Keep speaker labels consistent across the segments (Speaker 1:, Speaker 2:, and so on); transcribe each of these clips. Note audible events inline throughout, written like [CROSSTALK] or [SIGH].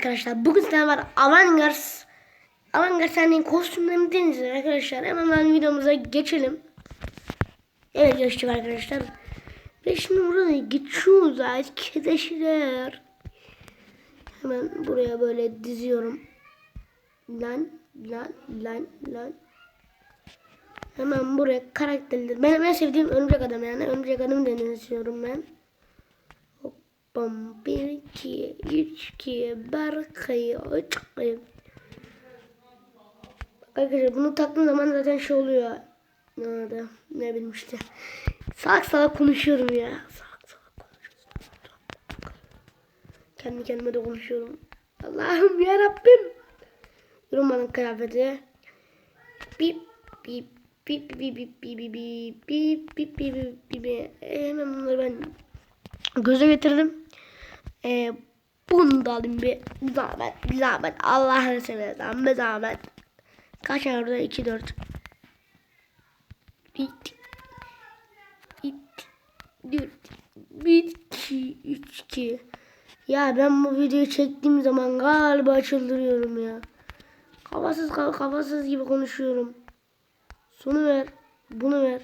Speaker 1: arkadaşlar. Bugün sizlerle var Avengers. Avengers hani kostümlerini deneyeceğiz arkadaşlar. Hemen ben videomuza geçelim. Evet geçtik arkadaşlar. Ve şimdi buraya geçiyoruz arkadaşlar. Hemen buraya böyle diziyorum. Lan lan lan lan. Hemen buraya karakterleri. Benim en sevdiğim örümcek adam yani. Örümcek adamı deneyeceğim ben. Hoppam 1 2 3 2 Berkay Açıklayı. Arkadaşlar bunu taktığım zaman zaten şey oluyor. Ne adı? Ne bileyim işte. Salak salak konuşuyorum ya. Salak salak konuşuyorum. Kendi kendime de konuşuyorum. Allah'ım ya Rabbim. Romanın kıyafeti. Bip bip bip bip bip bip bip bip bip bip bip bip bip Hemen bunları ben göze getirdim. Ee, bunu da alayım bir, bir zahmet, bir zahmet. Allah'ını seversen bir zahmet. Kaç orada? 2, 4. Bit. Bit. 4. 1, 2, 3, 2. Ya ben bu videoyu çektiğim zaman galiba çıldırıyorum ya. Kafasız kafasız gibi konuşuyorum. Sunu ver. Bunu ver.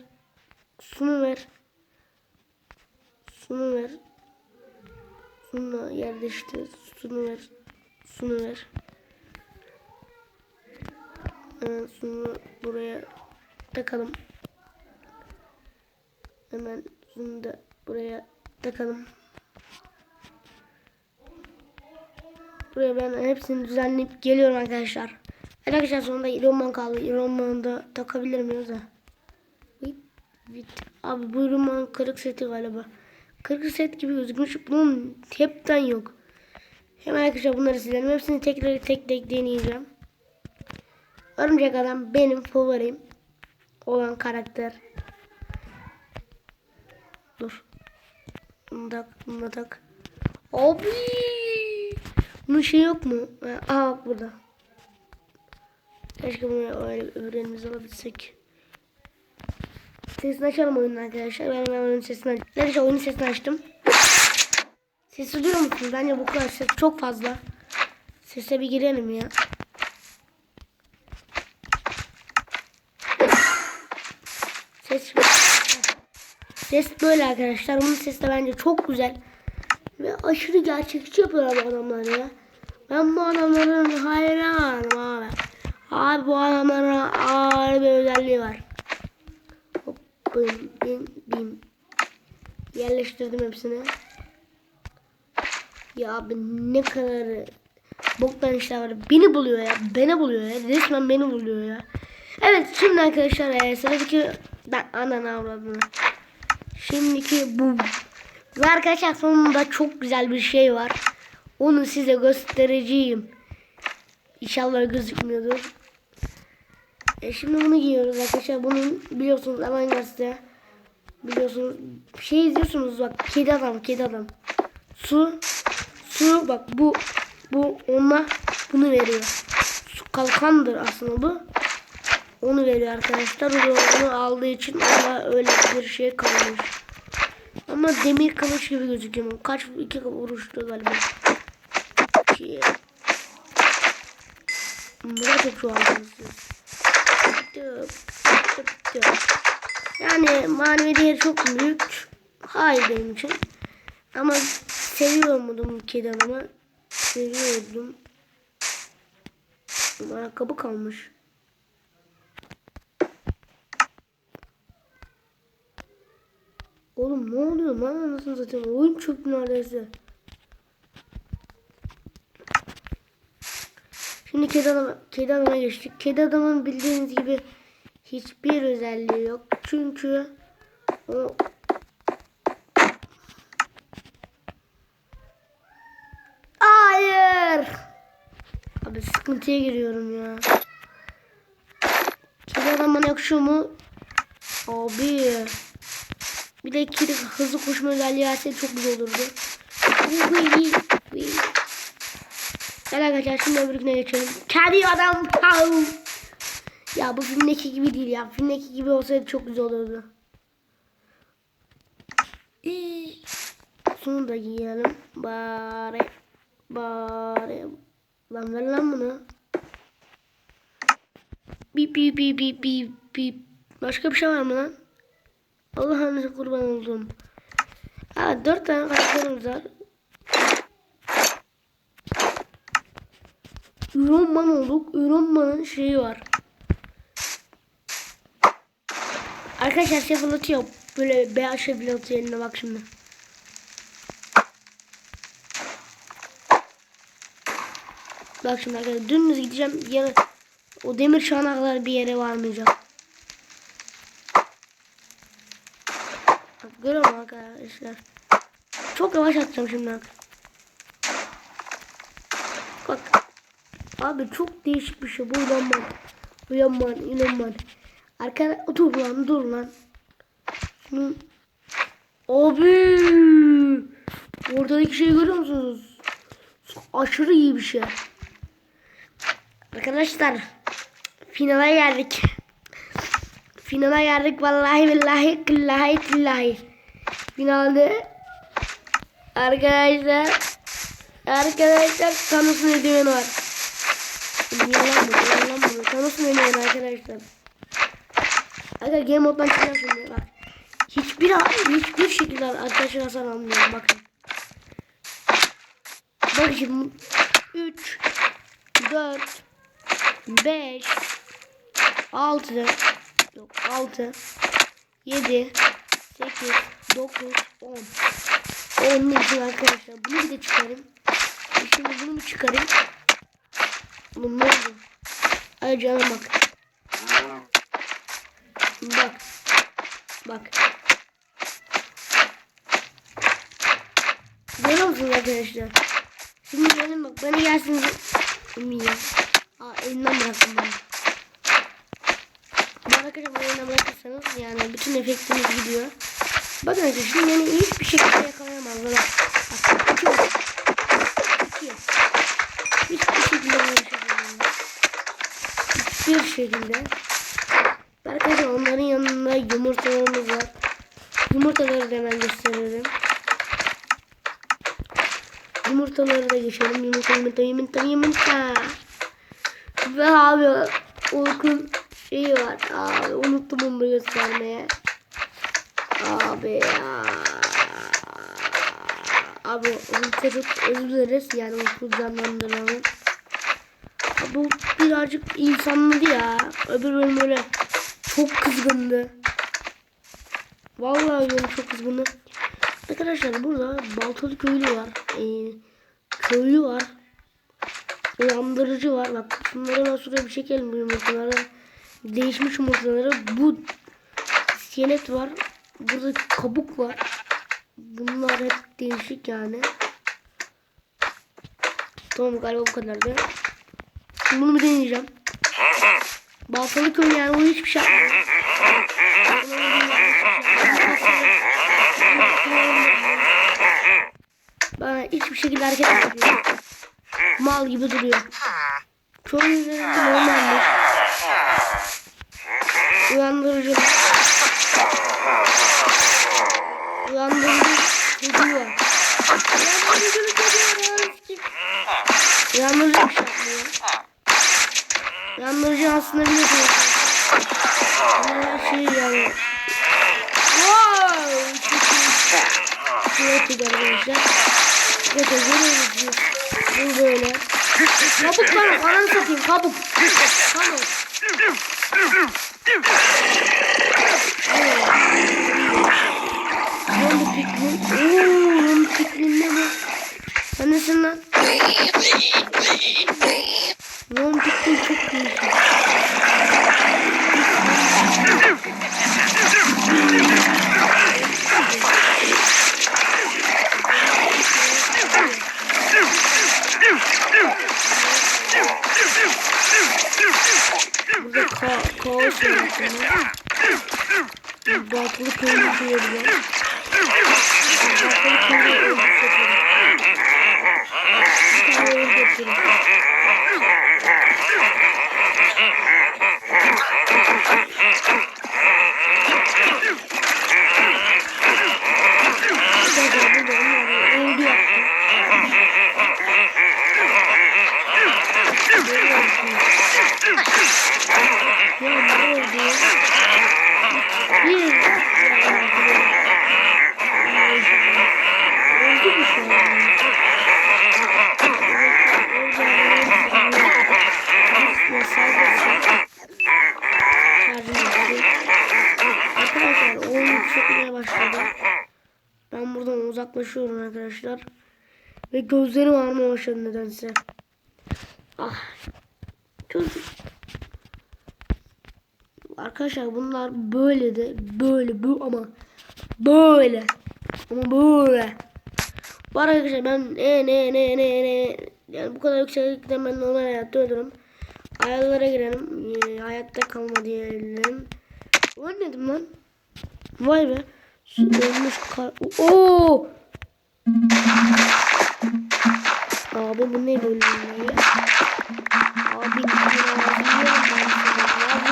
Speaker 1: Yerleştir. Sunu ver. Sunu ver. Hemen sunu buraya takalım. Hemen sunu da buraya takalım. Buraya ben hepsini düzenleyip geliyorum arkadaşlar. Arkadaşlar sonunda Iron Man kaldı. Iron Man'ı da takabilir miyiz ha? Abi bu Iron Man kırık seti galiba. Kırık set gibi gözükmüş. Bunun hepten yok. Hemen arkadaşlar bunları silelim. Hepsini tekrar tek tek deneyeceğim. Örümcek adam benim favorim olan karakter. Dur. Bunu tak, bunu tak. Abi. Bunun şey yok mu? Aa bak burada. Keşke bunu öğrenimiz alabilsek. Sesini açalım oyunun arkadaşlar. Ben hemen oyunun sesini açtım. Arkadaşlar oyunun sesini açtım. Sesi duyuyor musunuz? Bence bu kadar ses çok fazla. Sese bir girelim ya. Ses Ses böyle arkadaşlar. Bunun sesi de bence çok güzel. Ve aşırı gerçekçi yapıyorlar bu adamlar ya. Ben bu adamların hayranım abi. Abi bu adamların ağır bir özelliği var. Bim, bim, bim. Yerleştirdim hepsini. Ya abi ne kadar boktan işler var. Beni buluyor ya. Beni buluyor ya. Resmen beni buluyor ya. Evet şimdi arkadaşlar e, sıradaki ben ananı avradım. Şimdiki bu. Ve arkadaşlar sonunda çok güzel bir şey var. Onu size göstereceğim. İnşallah gözükmüyordur. E şimdi bunu giyiyoruz arkadaşlar. Bunun biliyorsunuz Avengers'te biliyorsunuz şey izliyorsunuz bak kedi adam kedi adam. Su su bak bu bu ona bunu veriyor. Su kalkandır aslında bu. Onu veriyor arkadaşlar. O onu aldığı için ona öyle bir şey kalmış. Ama demir kılıç gibi gözüküyor. Kaç iki vuruştu galiba. İki. Burada çok çoğaldınız siz. Yani manevi değeri çok büyük. Hayır benim için. Ama seviyordum kedi adamı. Seviyordum. Ayakkabı kalmış. Oğlum ne oluyor lan anasını zaten oyun çöktü neredeyse. Şimdi kedi adama, kedi adama geçtik. Kedi adamın bildiğiniz gibi hiçbir özelliği yok. Çünkü o Hayır. Abi sıkıntıya giriyorum ya. Kedi adam yakışıyor mu? Abi. Bir de kedi hızlı koşma özelliği verseydi çok güzel olurdu. Gel arkadaşlar şimdi öbürüne geçelim. Kedi adam. Ya bu filmdeki gibi değil ya. Filmdeki gibi olsaydı çok güzel olurdu. Şunu da giyelim. Bari. Bari. Lan ver lan bunu. Bip bip bip bip bip bip. Başka bir şey var mı lan? Allah'ın kurban oldum. Ha dört tane karakterimiz var. Iron olduk. Iron şeyi var. Arkadaşlar şey fırlatıyor. Böyle beyaz şey fırlatıyor eline bak şimdi. Bak şimdi arkadaşlar dümdüz gideceğim. Yana, o demir çanaklar bir yere varmayacak. Bak arkadaşlar? Çok yavaş atacağım şimdi bak. Bak. Abi çok değişik bir şey. Bu uyanman. Uyanman, inanman. Arkada dur lan dur lan. Abi. Ortadaki şeyi görüyor musunuz? Aşırı iyi bir şey. Arkadaşlar. Finale geldik. Finale geldik vallahi billahi billahi billahi. Finalde arkadaşlar arkadaşlar Thanos'un eldiveni var. Bu, yalan bu. Thanos'un eldiveni arkadaşlar. Aga game moddan çıkacağım şimdi bak. Hiçbir hiçbir şekilde arkadaşlar hasar almıyor bakın. Bak şimdi 3 4 5 6 yok 6 7 8 9 10 10 için arkadaşlar bunu bir de çıkarayım. Şimdi bunu bir çıkarayım. Oğlum ne oldu? Ay bak. Bak. Bak. Görüyor musunuz arkadaşlar? Şimdi gelin bak bana gelsin. Ya. Aa elinden bıraktım bunu. Bu arkadaşlar bunu elinden bırakırsanız yani bütün efektiniz gidiyor. Bakın arkadaşlar şimdi yani hiçbir şekilde yakalayamazlar. Bak. Bak. İki oldu. İki. Hiçbir şekilde böyle bir şey yapamazlar. Hiçbir şekilde. Arkadaşlar onların yanında yumurtalarımız var. Yumurtaları da hemen gösterelim. Yumurtaları da geçelim. Yumurta, yumurta, yumurta, yumurta. Ve abi Orkun şeyi var. Abi unuttum onu göstermeye. Abi ya. Abi Orkun'a çok özür. Yani Orkun canlandıralım. Bu birazcık insanladı ya. Öbür bölüm böyle çok kızgındı. Vallahi öyle çok kızgındı. Arkadaşlar burada Baltalı köylü var. Ee, köylü var. Uyandırıcı var. Bak şunları ben şuraya bir çekelim bu yumurtaları. Değişmiş yumurtaları. Bu iskelet var. Burada kabuk var. Bunlar hep değişik yani. Tamam galiba bu kadardı. Şimdi bunu bir deneyeceğim. [LAUGHS] Baltalı köylü yani hiçbir şey. Bana hiçbir şekilde hareket etmiyor. Mal gibi duruyor. Çoğu üzerinde normalmiş. Uyandırıcı. Uyandırıcı var. Uyandırıcı var. Uyandırıcı bir şey. Uyandırıcı aslında biliyorsunuz. Her şey yani. Wow! Evet arkadaşlar. Evet görüyorsunuz. Bu böyle. Kabuk var. Ananı satayım kabuk. Kabuk. Rombi piklin. Ooo rombi piklin ne bu? Sen nesin lan? Rombi piklin çok değişik. Burada ka kaos var. Batılı köylü diyebiliyor. Batılı köylü öldürsün. Öldü yaptı. Ya ne oldu? Bir. Öldü bir şey. Arkadaşlar oyun yükseltmeye başladı. Ben buradan uzaklaşıyorum arkadaşlar. Ve gözlerim ağrımaya başladı nedense. Ah. Gözüm. Arkadaşlar bunlar böyle de böyle bu ama böyle ama böyle. Bu arkadaşlar ben ne ne ne ne ne yani bu kadar yükseklikten ben normal hayatta ölürüm. Ayarlara girelim. Ee, hayatta kalma diyelim. Ölmedim lan. Vay be. Su Ölmüş kar. Oo! Abi bu ne böyle? Abi bu ne ya?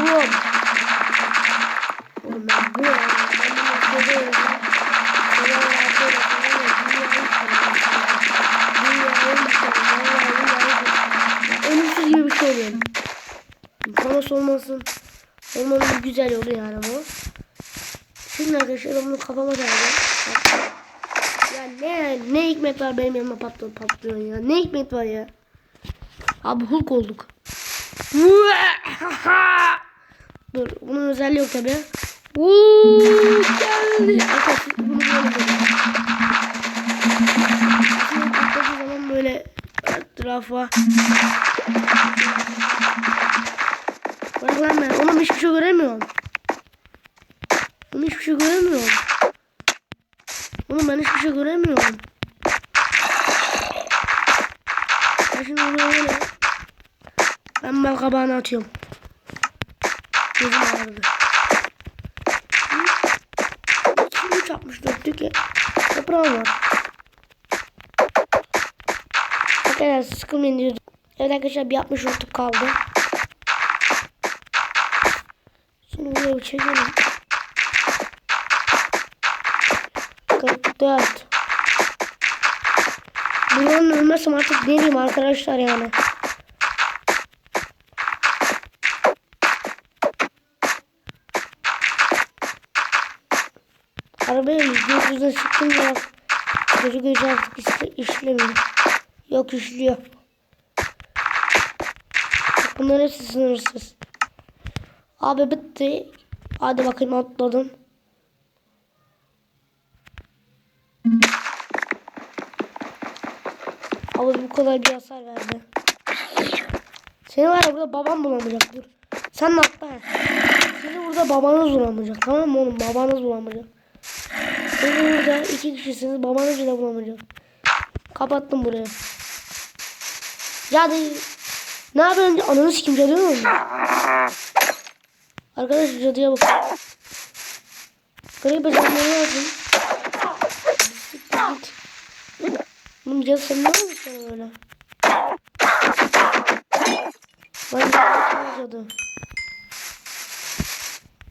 Speaker 1: Yavrum. Oğlum ben bu ya. Ben bunu seviyorum. Ölümsüz gibi bir şey oluyorum. Panos olmasın. Olmanın güzel yolu yani bu. Şimdi arkadaşlar bunu kafama takacağım. Ya ne ne hikmet var benim yanıma patlıyor patlıyor ya. Ne hikmet var ya. Abi Hulk olduk. Dur bunun özelliği yok tabi. Geldi. Arkadaşlar bunu böyle böyle. Zaman böyle etrafa. Bırak lan ben. Oğlum hiçbir şey göremiyorum. Oğlum hiçbir şey göremiyorum. Oğlum ben hiçbir şey göremiyorum. Ben şimdi böyle. Ben bal kabağını atıyorum. Gözüm ağrıdı. Şimdi 364'lük ya. Toprağım var. Arkadaşlar sıkılmayın diyordum. Evet arkadaşlar bir 64'lük kaldı. Şimdi buraya çekelim. 44. Buranın ölmezsem artık ne arkadaşlar yani. Arabaya yüzden çıktım ya. Gece gece artık işte işlemiyor. Yok işliyor. Bak Bunların hepsi sınırsız. Abi bitti. Hadi bakayım atladım. Kadar bir hasar verdi. Seni var ya burada babam bulamayacak dur. Sen de atla. Seni burada babanız bulamayacak tamam mı oğlum babanız bulamayacak. Siz burada iki kişisiniz babanız bile bulamayacak. Kapattım burayı. Ya de, ne yapıyorsun? Ananı sikim cadı mı? Arkadaşlar cadıya bak. Garip bir ne Oğlum cadı sen ne yapıyorsun öyle? Vay cadı.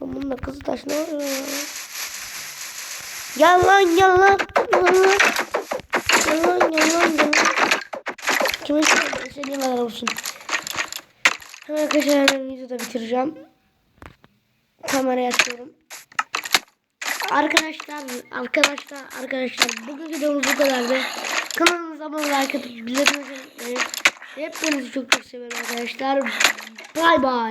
Speaker 1: Oğlum bunun da kızı taş ne oluyor ya? Gel lan gel lan. Gel lan. Gel lan gel lan gel lan. Kime istediğin kadar olsun. Hemen arkadaşlar ben videoda bitireceğim. Kamerayı açıyorum. Arkadaşlar, arkadaşlar, arkadaşlar bugün videomuz bu kadardı. Kanalımıza abone bildirimleri unutmayın. Hepinizi çok çok seviyorum arkadaşlar. Bay bay.